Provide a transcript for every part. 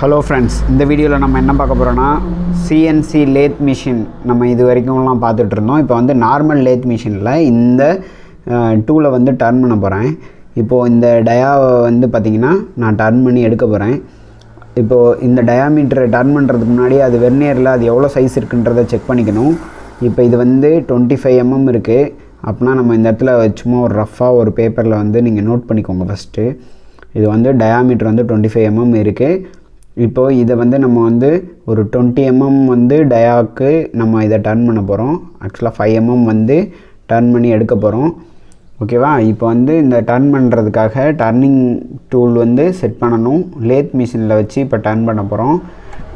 Hello friends இந்த வீடியோவில் நம்ம என்ன பார்க்க போகிறோன்னா சிஎன்சி லேத் மிஷின் நம்ம இது வரைக்கும்லாம் பார்த்துட்டு இருந்தோம். இப்போ வந்து நார்மல் லேத் மிஷினில் இந்த டூவில் வந்து டர்ன் பண்ண போகிறேன் இப்போது இந்த டயாவை வந்து பார்த்திங்கன்னா நான் டர்ன் பண்ணி எடுக்க போகிறேன் இப்போது இந்த டயாமீட்டரை டர்ன் பண்ணுறதுக்கு முன்னாடி அது வெர்னியரில் அது எவ்வளோ சைஸ் இருக்குன்றதை செக் பண்ணிக்கணும். இப்போ இது வந்து டுவெண்ட்டி ஃபைவ் எம்எம் இருக்குது அப்படின்னா நம்ம இந்த இடத்துல சும்மா ஒரு ரஃப்பாக ஒரு பேப்பரில் வந்து நீங்கள் நோட் பண்ணிக்கோங்க ஃபஸ்ட்டு இது வந்து டயாமீட்டர் வந்து டுவெண்ட்டி ஃபைவ் எம்எம் இருக்குது இப்போது இதை வந்து நம்ம வந்து ஒரு டுவெண்ட்டி எம்எம் வந்து டயாக்கு நம்ம இதை டர்ன் பண்ண போகிறோம் ஆக்சுவலாக ஃபைவ் எம்எம் வந்து டர்ன் பண்ணி எடுக்க போகிறோம் ஓகேவா இப்போ வந்து இந்த டர்ன் பண்ணுறதுக்காக டர்னிங் டூல் வந்து செட் பண்ணணும். லேத் மிஷினில் வச்சு இப்போ டர்ன் பண்ண போகிறோம்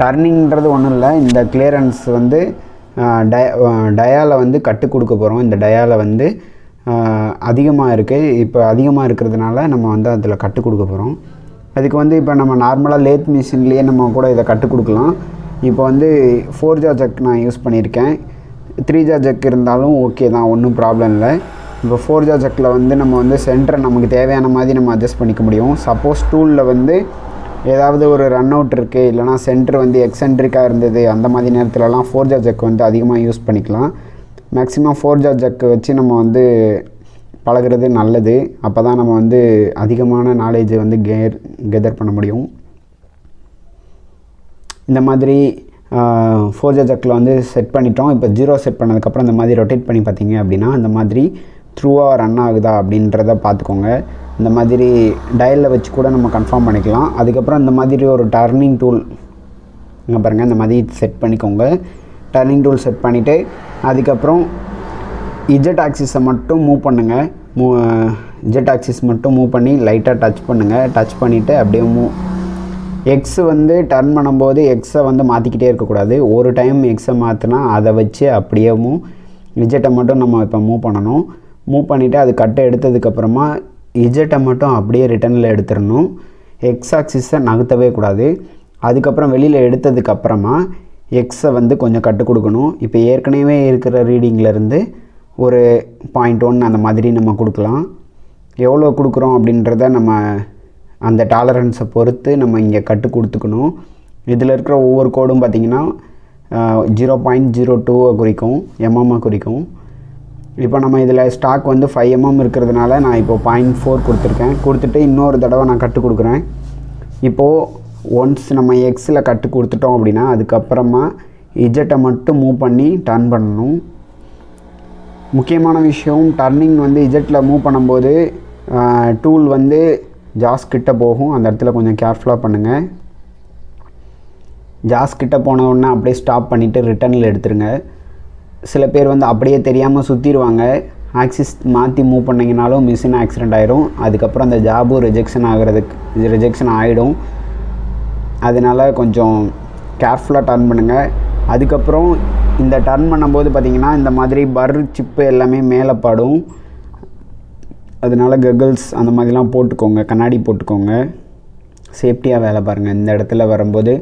டர்னிங்கிறது ஒன்றும் இல்லை. இந்த கிளியரன்ஸ் வந்து டய டயாவில் வந்து கட்டு கொடுக்க போகிறோம் இந்த டயாவில் வந்து அதிகமாக இருக்குது இப்போ அதிகமாக இருக்கிறதுனால நம்ம வந்து அதில் கட்டு கொடுக்க போகிறோம் அதுக்கு வந்து இப்போ நம்ம நார்மலாக லேத் மிஷின்லேயே நம்ம கூட இதை கற்றுக் கொடுக்கலாம். இப்போ வந்து ஃபோர் ஜா ஜக் நான் யூஸ் பண்ணியிருக்கேன். த்ரீ ஜா ஜக் இருந்தாலும் ஓகே தான் ஒன்றும் ப்ராப்ளம் இல்லை. இப்போ ஃபோர் ஜா ஜக்கில் வந்து நம்ம வந்து சென்டரை நமக்கு தேவையான மாதிரி நம்ம அட்ஜஸ்ட் பண்ணிக்க முடியும். சப்போஸ் டூலில் வந்து ஏதாவது ஒரு ரன் அவுட் இருக்குது இல்லைனா சென்டர் வந்து எக்ஸென்ட்ரிக்காக இருந்தது அந்த மாதிரி நேரத்துலலாம் ஃபோர் ஜா ஜக் வந்து அதிகமாக யூஸ் பண்ணிக்கலாம். மேக்ஸிமம் ஃபோர் ஜா ஜக்கு வச்சு நம்ம வந்து பழகிறது நல்லது. அப்போ தான் நம்ம வந்து அதிகமான நாலேஜை வந்து கேர் கெதர் பண்ண முடியும். இந்த மாதிரி ஃபோர் ஜக்கில் வந்து செட் பண்ணிட்டோம். இப்போ ஜீரோ செட் பண்ணதுக்கப்புறம் இந்த மாதிரி ரொட்டேட் பண்ணி பார்த்தீங்க அப்படின்னா அந்த மாதிரி த்ரூவாக ரன் ஆகுதா அப்படின்றத பார்த்துக்கோங்க. இந்த மாதிரி டயலில் வச்சு கூட நம்ம கன்ஃபார்ம் பண்ணிக்கலாம். அதுக்கப்புறம் இந்த மாதிரி ஒரு டர்னிங் டூல் இங்கே பாருங்கள் இந்த மாதிரி செட் பண்ணிக்கோங்க. டர்னிங் டூல் செட் பண்ணிவிட்டு அதுக்கப்புறம் இஜெட் ஆக்சிஸை மட்டும் மூவ் பண்ணுங்கள் மூ இஜெட் ஆக்சிஸ் மட்டும் மூவ் பண்ணி லைட்டாக டச் பண்ணுங்கள் டச் பண்ணிவிட்டு அப்படியே மூவ் எக்ஸ் வந்து டர்ன் பண்ணும்போது எக்ஸை வந்து மாற்றிக்கிட்டே இருக்கக்கூடாது. ஒரு டைம் எக்ஸை மாற்றினா அதை வச்சு அப்படியே மூவ் இஜெட்டை மட்டும் நம்ம இப்போ மூவ் பண்ணணும். மூவ் பண்ணிவிட்டு அது கட்டை எடுத்ததுக்கப்புறமா இஜெட்டை மட்டும் அப்படியே ரிட்டனில் எடுத்துடணும். எக்ஸ் ஆக்சிஸை நகர்த்தவே கூடாது. அதுக்கப்புறம் வெளியில் எடுத்ததுக்கப்புறமா எக்ஸை வந்து கொஞ்சம் கட்டு கொடுக்கணும். இப்போ ஏற்கனவே இருக்கிற ரீடிங்கிலேருந்து ஒரு பாயிண்ட் ஒன் அந்த மாதிரி நம்ம கொடுக்கலாம். எவ்வளோ கொடுக்குறோம் அப்படின்றத நம்ம அந்த டாலரன்ஸை பொறுத்து நம்ம இங்கே கட்டு கொடுத்துக்கணும். இதில் இருக்கிற ஒவ்வொரு கோடும் பார்த்திங்கன்னா ஜீரோ பாயிண்ட் ஜீரோ டூவை குறிக்கும் எம்எம்ஐ குறிக்கும். இப்போ நம்ம இதில் ஸ்டாக் வந்து ஃபைவ் எம்எம் இருக்கிறதுனால நான் இப்போ பாயிண்ட் ஃபோர் கொடுத்துருக்கேன். கொடுத்துட்டு இன்னொரு தடவை நான் கட்டு கொடுக்குறேன். இப்போது ஒன்ஸ் நம்ம எக்ஸில் கட்டு கொடுத்துட்டோம் அப்படின்னா அதுக்கப்புறமா இஜெட்டை மட்டும் மூவ் பண்ணி டர்ன் பண்ணணும். முக்கியமான விஷயம் டர்னிங் வந்து இஜெட்டில் மூவ் பண்ணும்போது டூல் வந்து ஜாஸ் கிட்ட போகும். அந்த இடத்துல கொஞ்சம் கேர்ஃபுல்லாக பண்ணுங்கள் ஜாஸ் கிட்ட போனவுடனே அப்படியே ஸ்டாப் பண்ணிவிட்டு ரிட்டர்னில் எடுத்துருங்க. சில பேர் வந்து அப்படியே தெரியாமல் சுற்றிடுவாங்க ஆக்சிஸ் மாற்றி மூவ் பண்ணிங்கனாலும் மிஷின் ஆக்சிடெண்ட் ஆகிரும் அதுக்கப்புறம் அந்த ஜாபும் ரிஜெக்ஷன் ஆகிறதுக்கு ரிஜெக்ஷன் ஆகிடும் அதனால் கொஞ்சம் கேர்ஃபுல்லாக டர்ன் பண்ணுங்கள் அதுக்கப்புறம் இந்த டர்ன் பண்ணும்போது பார்த்திங்கன்னா இந்த மாதிரி பர் சிப்பு எல்லாமே மேலே படும். அதனால ககல்ஸ் அந்த மாதிரிலாம் போட்டுக்கோங்க கண்ணாடி போட்டுக்கோங்க. சேஃப்டியாக வேலை பாருங்கள் இந்த இடத்துல வரும்போது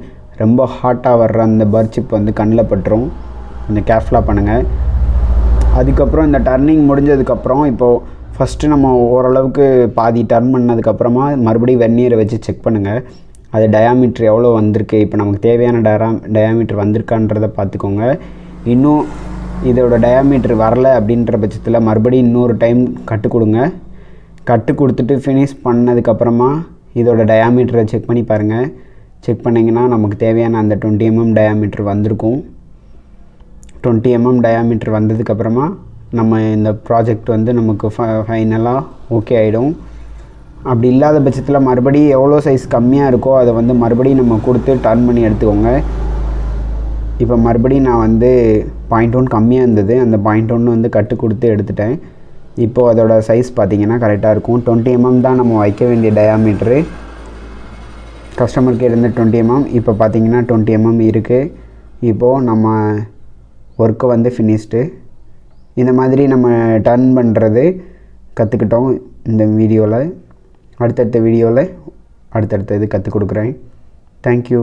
ரொம்ப ஹாட்டாக வர்ற அந்த பர் சிப் வந்து கண்ணில் பட்டுரும். கொஞ்சம் கேர்ஃபுல்லாக பண்ணுங்கள் அதுக்கப்புறம் இந்த டர்னிங் முடிஞ்சதுக்கப்புறம் இப்போது ஃபஸ்ட்டு நம்ம ஓரளவுக்கு பாதி டர்ன் பண்ணதுக்கப்புறமா மறுபடியும் வெந்நீரை வச்சு செக் பண்ணுங்கள் அது டயாமீட்ரு எவ்வளோ வந்திருக்கு? இப்போ நமக்கு தேவையான டயரா டயாமீட்ரு வந்திருக்கான்றதை பார்த்துக்கோங்க. இன்னும் இதோட டயாமீட்டர் வரல அப்படின்ற பட்சத்தில் மறுபடியும் இன்னொரு டைம் கட்டு கொடுங்க. கட்டு கொடுத்துட்டு ஃபினிஷ் பண்ணதுக்கப்புறமா இதோட டயாமீட்டரை செக் பண்ணி பாருங்கள் செக் பண்ணிங்கன்னா நமக்கு தேவையான அந்த டுவெண்ட்டி எம்எம் டயாமீட்ரு வந்திருக்கும். டுவெண்ட்டி எம்எம் டயாமீட்ரு வந்ததுக்கப்புறமா நம்ம இந்த ப்ராஜெக்ட் வந்து நமக்கு ஃப ஃபைனலாக ஓகே ஆகிடும் அப்படி இல்லாத பட்சத்தில் மறுபடியும் எவ்வளோ சைஸ் கம்மியாக இருக்கோ அதை வந்து மறுபடியும் நம்ம கொடுத்து டர்ன் பண்ணி எடுத்துக்கோங்க. இப்போ மறுபடியும் நான் வந்து பாயிண்ட் ஒன் கம்மியாக இருந்தது. அந்த பாயிண்ட் ஒன்று வந்து கட்டு கொடுத்து எடுத்துட்டேன். இப்போது அதோடய சைஸ் பார்த்திங்கன்னா கரெக்டாக இருக்கும். டுவெண்ட்டி எம்எம் mm தான் நம்ம வைக்க வேண்டிய டயாமீட்ரு கஸ்டமருக்கு இருந்து டுவெண்ட்டி எம்எம் mm. இப்போ பார்த்திங்கன்னா டுவெண்ட்டி எம்எம் mm இருக்குது இப்போது நம்ம ஒர்க்கை வந்து ஃபினிஷ்டு இந்த மாதிரி நம்ம டர்ன் பண்ணுறது கற்றுக்கிட்டோம் இந்த வீடியோவில் அடுத்தடுத்த வீடியோவில் அடுத்தடுத்த இது கற்றுக் கொடுக்குறேன். தேங்க்யூ